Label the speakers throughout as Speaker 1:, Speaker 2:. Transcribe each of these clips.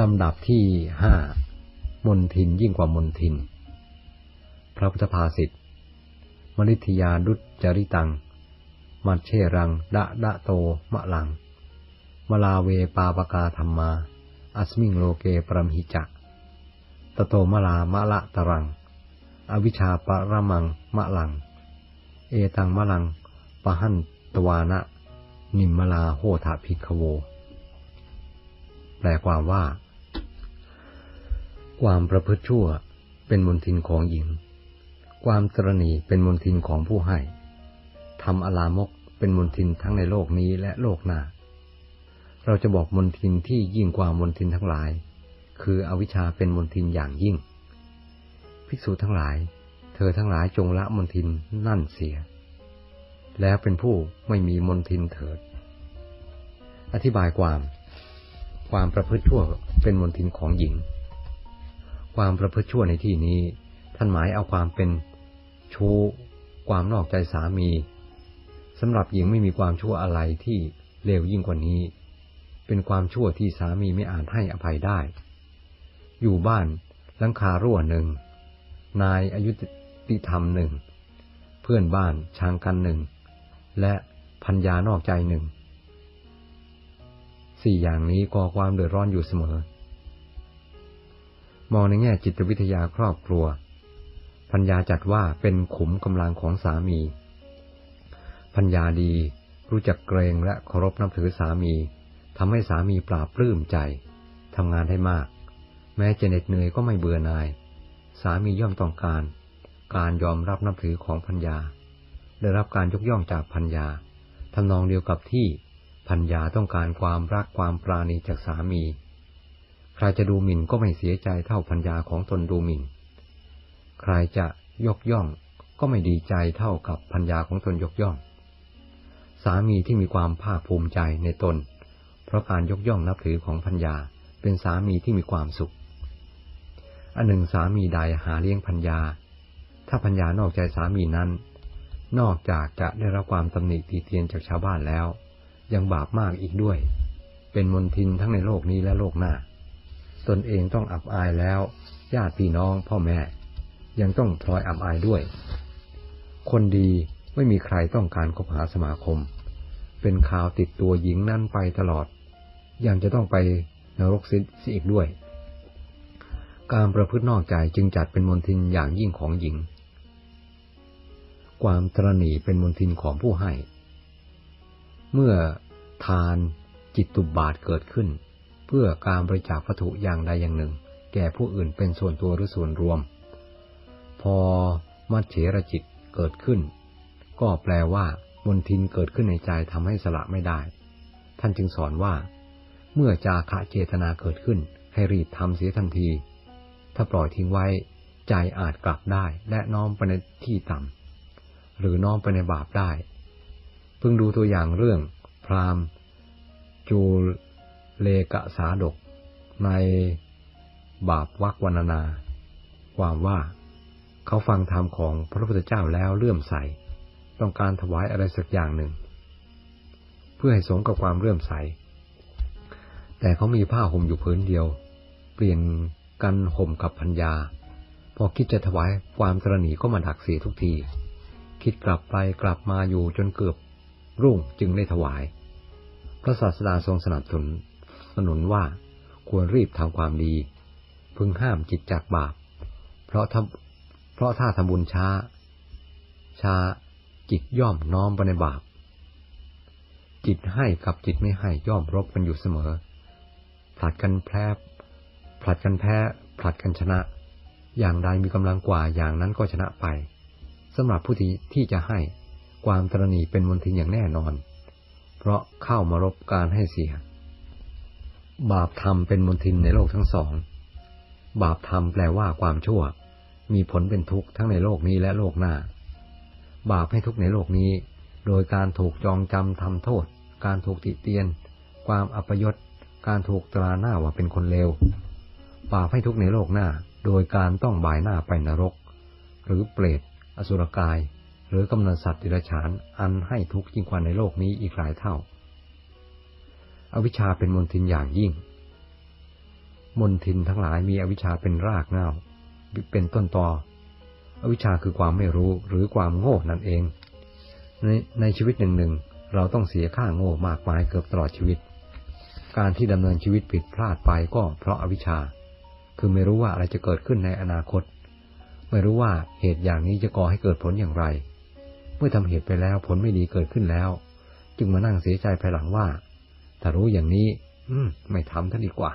Speaker 1: ลำดับที่ห้ามนทินยิ่งกว่ามนทิน พระพุทธภาษิตมฤทยาดุจริตัง มัชเชรัง ดะดะโต มะลัง มลาเวปาปกาธรรมา อัสมิงโลเกปรมหิจัก ตโตมลามะละตรัง อวิชชาปรมัง มะลัง เอตังมะลัง ปะหันตวานะ นิมมลาโหทะพิกโว แปลความว่า ความประพฤติชั่วเป็นมนทินของหญิง ความตรณีเป็นมนทินของผู้ให้ทำอลามกเป็นมนทินทั้งในโลกนี้และโลกหน้า เราจะบอกมนทินที่ยิ่งกว่ามนทินทั้งหลาย คืออวิชชาเป็นมนทินอย่างยิ่ง ภิกษุทั้งหลาย เธอทั้งหลายจงละมนทินนั่นเสีย แล้วเป็นผู้ไม่มีมนทินเถิด อธิบายความ ความประพฤติชั่วเป็นมนทินของหญิง ความประพฤติชั่วในที่นี้ ท่านหมายเอาความเป็นชู้ ความนอกใจสามีสำหรับหญิงไม่มีความชั่วอะไรที่เลวยิ่งกว่านี้ เป็นความชั่วที่สามีไม่อาจให้อภัยได้ อยู่บ้านลังคารั่วหนึ่ง นายอายุติธรรมหนึ่ง เพื่อนบ้านช้างกันหนึ่ง และพัญญานอกใจหนึ่ง สี่อย่างนี้ก่อความเดือดร้อนอยู่เสมอ มองในแง่จิตวิทยาครอบครัว พัญญาจัดว่าเป็นขุมกำลังของสามี พัญญาดี รู้จักเกรงและเคารพนับถือสามีทำให้สามีปราบปลื้มใจทำงานให้มาก แม้จะเหน็ดเหนื่อยก็ไม่เบื่อนาย สามีย่อมต้องการ การยอมรับนับถือของพัญญา ได้รับการยกย่องจากพัญญาทำนองเดียวกับที่พัญญาต้องการความรักความปราณีจากสามี ใครจะดูหมิ่นก็ไม่เสียใจเท่าพัญญาของตนดูหมิ่น ใครจะยกย่องก็ไม่ดีใจเท่ากับพัญญาของตนยกย่อง สามีที่มีความภาคภูมิใจในตน เพราะการยกย่องนับถือของพัญญาเป็นสามีที่มีความสุข อันหนึ่งสามีใดหาเลี้ยงพัญญา ถ้าพัญญานอกใจสามีนั้น นอกจากจะได้รับความตำหนิตีเตียนจากชาวบ้านแล้ว ยังบาปมากอีกด้วย เป็นมนทินทั้งในโลกนี้และโลกหน้า ตนเองต้องอับอายแล้ว ญาติพี่น้องพ่อแม่ ยังต้องพลอยอับอายด้วย คนดีไม่มีใครต้องการคบหาสมาคม เป็นข่าวติดตัวหญิงนั่นไปตลอด ยังจะต้องไปนรกซิสอีกด้วย การประพฤตินอกใจจึงจัดเป็นมนทินอย่างยิ่งของหญิง ความตรณีเป็นมนทินของผู้ให้ เมื่อทานจิตตุบาทเกิดขึ้น เพื่อการบริจาควัตถุอย่างใดอย่างหนึ่ง แก่ผู้อื่นเป็นส่วนตัวหรือส่วนรวม พอมัจเฉรจิตเกิดขึ้น ก็แปลว่ามนทินเกิดขึ้นในใจทำให้สละไม่ได้ ท่านจึงสอนว่า เมื่อจาคะเจตนาเกิดขึ้น ให้รีบทำเสียทันที ถ้าปล่อยทิ้งไว้ ใจอาจกลับได้และน้อมไปในที่ต่ำหรือน้อมไปในบาปได้ เพิ่งดูตัวอย่างเรื่อง พราหมณ์จู เลกะสาดก ในบาปวักวรรณนา ความว่าเขาฟังธรรมของพระพุทธเจ้าแล้วเลื่อมใส ต้องการถวายอะไรสักอย่างหนึ่ง เพื่อให้สมกับความเลื่อมใส แต่เขามีผ้าห่มอยู่ผืนเดียว เปลี่ยนกันห่มกับพัญญา พอคิดจะถวายความตรณีก็มาดักเสียทุกที คิดกลับไปกลับมาอยู่จนเกือบรุ่งจึงได้ถวาย พระศาสดาทรงสนับสนุน สนุนว่าควรรีบทำความดี พึงห้ามจิตจากบาป เพราะถ้าเพราะถ้าทำบุญช้า ช้าจิตย่อมน้อมไปในบาป จิตให้กับจิตไม่ให้ย่อมรบกันอยู่เสมอ ผลัดกันแพ้ผลัดกันแพ้ผลัดกันชนะ อย่างใดมีกำลังกว่าอย่างนั้นก็ชนะไปสำหรับผู้ที่ที่จะให้ความตรณีเป็นมนทินอย่างแน่นอน เพราะเข้ามารบการให้เสีย บาปธรรมเป็นมนทินในโลกทั้งสอง บาปธรรมแปลว่าความชั่ว มีผลเป็นทุกข์ทั้งในโลกนี้และโลกหน้า บาปให้ทุกข์ในโลกนี้ โดยการถูกจองจำทำโทษ การถูกติเตียน ความอัปยศ การถูกตราหน้าว่าเป็นคนเลว บาปให้ทุกข์ในโลกหน้า โดยการต้องบายหน้าไปนรก หรือเปรต อสุรกาย หรือกำเนิดสัตว์ดิรฉาน อันให้ทุกข์ยิ่งกว่าในโลกนี้อีกหลายเท่า อวิชชาเป็นมลทินอย่างยิ่ง มนทินทั้งหลายมีอวิชชาเป็นรากเหง้าเป็นต้นตอ อวิชชาคือความไม่รู้หรือความโง่นั่นเอง ในในชีวิตหนึ่งหนึ่งเราต้องเสียค่าโง่มากมายเกือบตลอดชีวิต การที่ดำเนินชีวิตผิดพลาดไปก็เพราะอาวิชชา คือไม่รู้ว่าอะไรจะเกิดขึ้นในอนาคต ไม่รู้ว่าเหตุอย่างนี้จะก่อให้เกิดผลอย่างไร เมื่อทำเหตุไปแล้วผลไม่ดีเกิดขึ้นแล้ว จึงมานั่งเสียใจภายหลังว่า ถ้ารู้อย่างนี้ อืม ไม่ทำท่าดีกว่า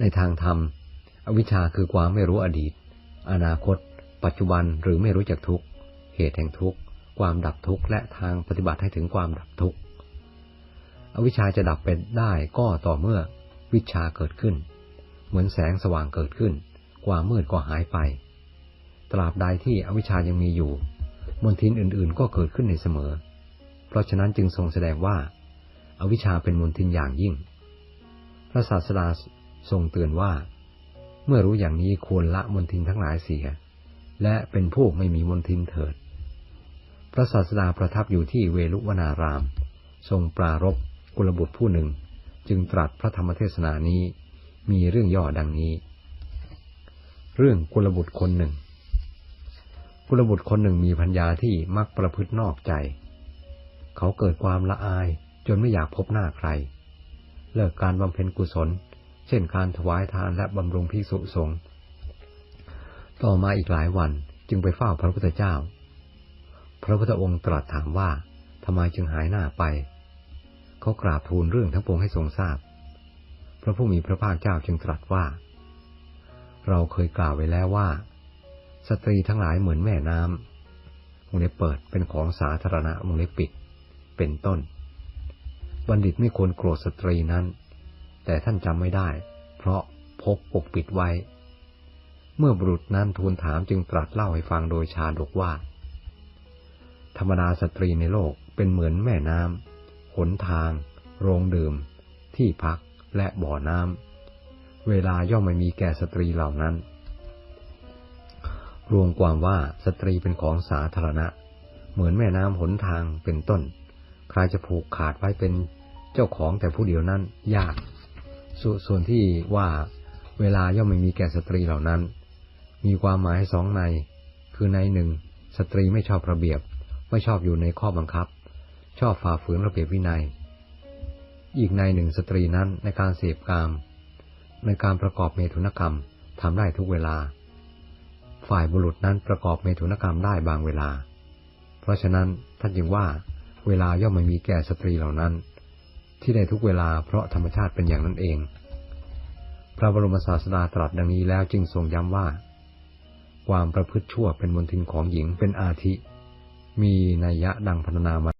Speaker 1: ในทางธรรม อวิชชาคือความไม่รู้อดีต อนาคต ปัจจุบันหรือไม่รู้จักทุกเหตุแห่งทุกความดับทุกข์และทางปฏิบัติให้ถึงความดับทุกข์อวิชชาจะดับไปได้ก็ต่อเมื่อวิชาเกิดขึ้น เหมือนแสงสว่างเกิดขึ้น ความมืดก็หายไป ตราบใดที่อวิชชายังมีอยู่ มนทินอื่นๆ ก็เกิดขึ้นในเสมอ เพราะฉะนั้นจึงทรงแสดงว่า อวิชชาเป็นมนทินอย่างยิ่ง พระศาสดาทรงเตือนว่า เมื่อรู้อย่างนี้ควรละมนทินทั้งหลายเสีย และเป็นผู้ไม่มีมนทินเถิด พระศาสดาประทับอยู่ที่เวลุวนาราม ทรงปรารบกุลบุตรผู้หนึ่ง จึงตรัสพระธรรมเทศนานี้ มีเรื่องย่อดังนี้ เรื่องกุลบุตรคนหนึ่งกุลบุตรคนหนึ่งมีพัญญาที่มักประพฤตินอกใจ เขาเกิดความละอาย จนไม่อยากพบหน้าใคร เลิกการบำเพ็ญกุศล เช่นการถวายทานและบำรุงภิกษุสงฆ์ต่อมาอีกหลายวันจึงไปเฝ้าพระพุทธเจ้า พระพุทธองค์ตรัสถามว่าทำไมจึงหายหน้าไป เขากราบทูลเรื่องทั้งปวงให้ทรงทราบ พระผู้มีพระภาคเจ้าจึงตรัสว่า เราเคยกล่าวไว้แล้วว่า สตรีทั้งหลายเหมือนแม่น้ำวงเล็บเปิดเป็นของสาธารณะวงเล็บปิด เป็นต้น บัณฑิตไม่ควรโกรธสตรีนั้น แต่ท่านจำไม่ได้ เพราะพกปกปิดไว้ เมื่อบุรุษนั้นทูลถามจึงตรัสเล่าให้ฟังโดยชาดกว่า ธรรมดาสตรีในโลกเป็นเหมือนแม่น้ำหนทาง โรงดื่ม ที่พักและบ่อน้ำ เวลาย่อมไม่มีแก่สตรีเหล่านั้น รวมความว่าสตรีเป็นของสาธารณะ เหมือนแม่น้ำหนทางเป็นต้น ใครจะผูกขาดไว้เป็น จ้าของแต่ผู้เดียวนั้นยากสส่วนที่ว่าเวลาย่อมไม่มีแก่สตรีเหล่านั้น มีความหมายสองใน คือในหนึ่งสตรีไม่ชอบระเบียบ ไม่ชอบอยู่ในข้อบังคับ ชอบฝ่าฝืนระเบียบวินัย อีกในหนึ่งสตรีนั้นในการเสพกาม ในการประกอบเมถุนกรรมทำได้ทุกเวลา ฝ่ายบุรุษนั้นประกอบเมถุนกรรมได้บางเวลา เพราะฉะนั้นท่านจึงว่าเวลาย่อมไม่มีแก่สตรีเหล่านั้น ที่ได้ทุกเวลาเพราะธรรมชาติเป็นอย่างนั้นเอง พระบรมศาสดาตรัสดังนี้แล้วจึงทรงย้ำว่า ความประพฤติชั่วเป็นมนทินของหญิงเป็นอาทิ มีนัยยะดังพรรณนามา